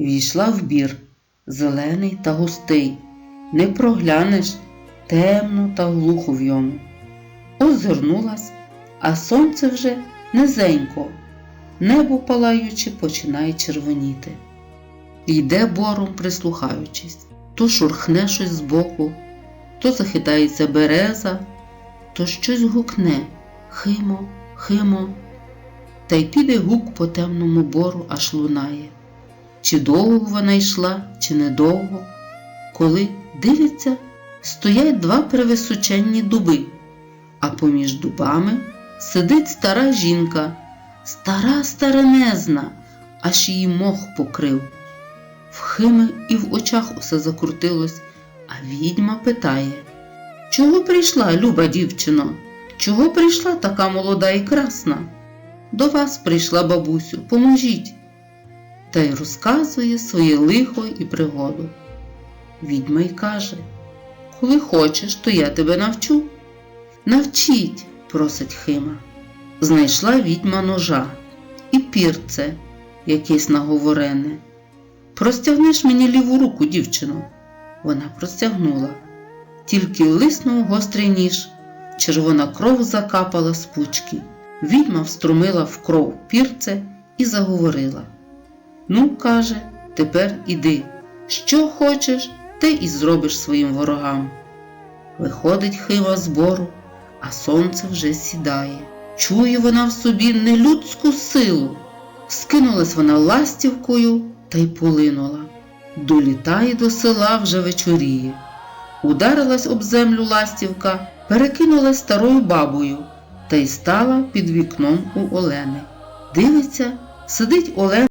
Війшла в бір, зелений та густий, не проглянеш темно та глухо в йому. Озирнулась, а сонце вже низенько, небо палаючи починає червоніти. Йде бором, прислухаючись, то шурхне щось збоку, то захитається береза, то щось гукне химо, химо, та й піде гук по темному бору аж лунає. Чи довго вона йшла, чи недовго, коли дивиться, стоять два превисоченні дуби, а поміж дубами сидить стара жінка, стара старенезна, аж її мох покрив. В Хими і в очах усе закрутилось, а відьма питає Чого прийшла, люба дівчино? Чого прийшла така молода і красна? До вас прийшла бабусю, поможіть. Та й розказує своє лихо і пригоду. Відьма й каже Коли хочеш, то я тебе навчу. Навчіть, просить Хима. Знайшла відьма ножа і пірце якесь наговорене. Простягнеш мені ліву руку, дівчино. Вона простягнула. Тільки лиснув гострий ніж, червона кров закапала з пучки. Відьма вструмила в кров пірце і заговорила. Ну, каже, тепер іди. Що хочеш, те і зробиш своїм ворогам. Виходить хива з бору, а сонце вже сідає. Чує вона в собі нелюдську силу. Скинулась вона ластівкою та й полинула. Долітає до села вже вечоріє. Ударилась об землю ластівка, перекинулась старою бабою та й стала під вікном у Олени. Дивиться, сидить Олена.